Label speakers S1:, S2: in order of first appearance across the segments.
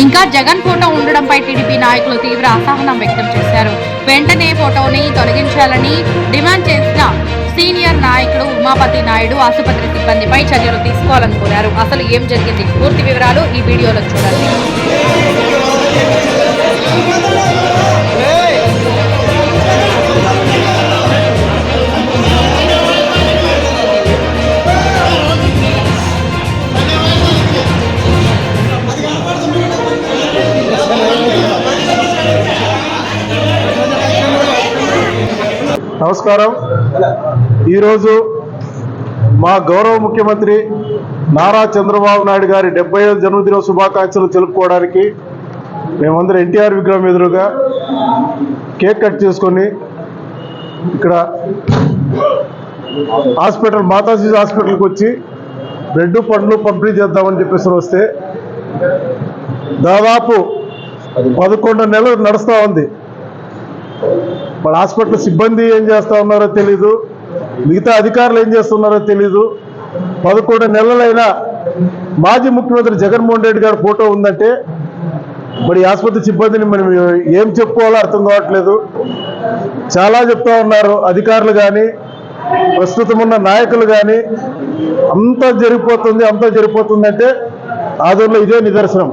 S1: ఇంకా Jagan photo ఉండడంపై TDP నాయకులు తీవ్ర అసహనం వ్యక్తం చేశారు. వెంటనే ఫోటోని తొలగించాలని డిమాండ్ చేసిన సీనియర్ నాయకుడు ఉమాపతి నాయుడు ఆసుపత్రి సిబ్బందిపై చర్యలు తీసుకోవాలని కోరారు. అసలు ఏం జరిగింది? పూర్తి వివరాలు ఈ వీడియోలో చూడండి.
S2: నమస్కారం. ఈరోజు మా గౌరవ ముఖ్యమంత్రి నారా చంద్రబాబు నాయుడు గారి డెబ్బై ఐదు జన్మదిన శుభాకాంక్షలు తెలుపుకోవడానికి మేమందరం ఎన్టీఆర్ విగ్రహం ఎదురుగా కేక్ కట్ చేసుకొని ఇక్కడ హాస్పిటల్ మాతాజీ హాస్పిటల్కి వచ్చి బ్రెడ్ పండ్లు పంపిణీ చేద్దామని చెప్పేసి వస్తే దాదాపు పదకొండు నెలలు నడుస్తూ ఉంది. మన హాస్పిటల్ సిబ్బంది ఏం చేస్తూ ఉన్నారో తెలీదు. మిగతా అధికారులు ఏం చేస్తున్నారో తెలీదు. పదకొండు నెలలైనా మాజీ ముఖ్యమంత్రి జగన్మోహన్ రెడ్డి గారి ఫోటో ఉందంటే మరి ఆసుపత్రి సిబ్బందిని మనం ఏం చెప్పుకోవాలో అర్థం కావట్లేదు. చాలా చెప్తా ఉన్నారు అధికారులు కానీ ప్రస్తుతం ఉన్న నాయకులు కానీ అంతా జరిగిపోతుంది అంతా జరిగిపోతుందంటే అంటే ఇదే నిదర్శనం.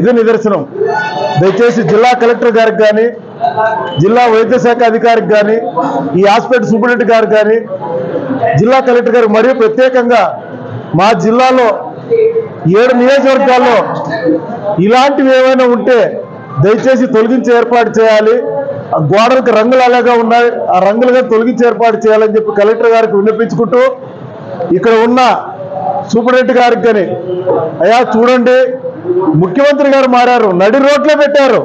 S2: ఇదే నిదర్శనం. దయచేసి జిల్లా కలెక్టర్ గారికి కానీ జిల్లా వైద్య శాఖ అధికారికి కానీ ఈ హాస్పిటల్ సూపరింటెండెంట్ గారు కానీ జిల్లా కలెక్టర్ గారు మరియు ప్రత్యేకంగా మా జిల్లాలో ఏడు నియోజకవర్గాల్లో ఇలాంటివి ఏమైనా ఉంటే దయచేసి తొలగించి ఏర్పాటు చేయాలి. ఆ గోడలకు రంగులు అలాగా ఉన్నాయి. ఆ రంగులుగా తొలగించి ఏర్పాటు చేయాలని చెప్పి కలెక్టర్ గారికి విన్నపించుకుంటూ ఇక్కడ ఉన్న సూపరింటెండెంట్ గారికి కానీ అయ్యా చూడండి ముఖ్యమంత్రి గారు మారారు. నడి రోడ్లో పెట్టారు.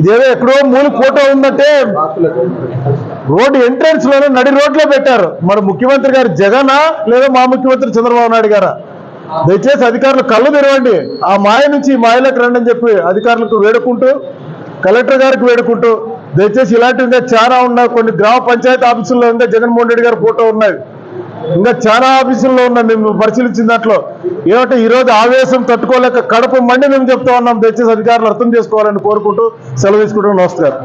S2: ఇదేదో ఎక్కడో మూల ఫోటో ఉందంటే రోడ్డు ఎంట్రన్స్లోనే నడి రోడ్లో పెట్టారు. మరి ముఖ్యమంత్రి గారు జగనా లేదా మా ముఖ్యమంత్రి చంద్రబాబు నాయుడు గారా? దయచేసి అధికారులు కళ్ళు తెరవండి. ఆ మాయ నుంచి ఈ మాయలోకి రండి అని చెప్పి అధికారులకు వేడుకుంటూ కలెక్టర్ గారికి వేడుకుంటూ దయచేసి ఇలాంటివి ఇంకా చాలా ఉన్నాయి. కొన్ని గ్రామ పంచాయతీ ఆఫీసుల్లో ఇంకా జగన్మోహన్ రెడ్డి గారి ఫోటో ఉన్నాయి. ఇంకా చాలా ఆఫీసుల్లో ఉన్నాయి మేము పరిశీలించిన దాంట్లో ఏమంటే ఈ రోజు ఆవేశం తట్టుకోలేక కడప మండి మేము చెప్తా ఉన్నాం దయచేసి అధికారులు అర్థం చేసుకోవాలని కోరుకుంటూ సెలవు తీసుకుంటూ నమస్కారం.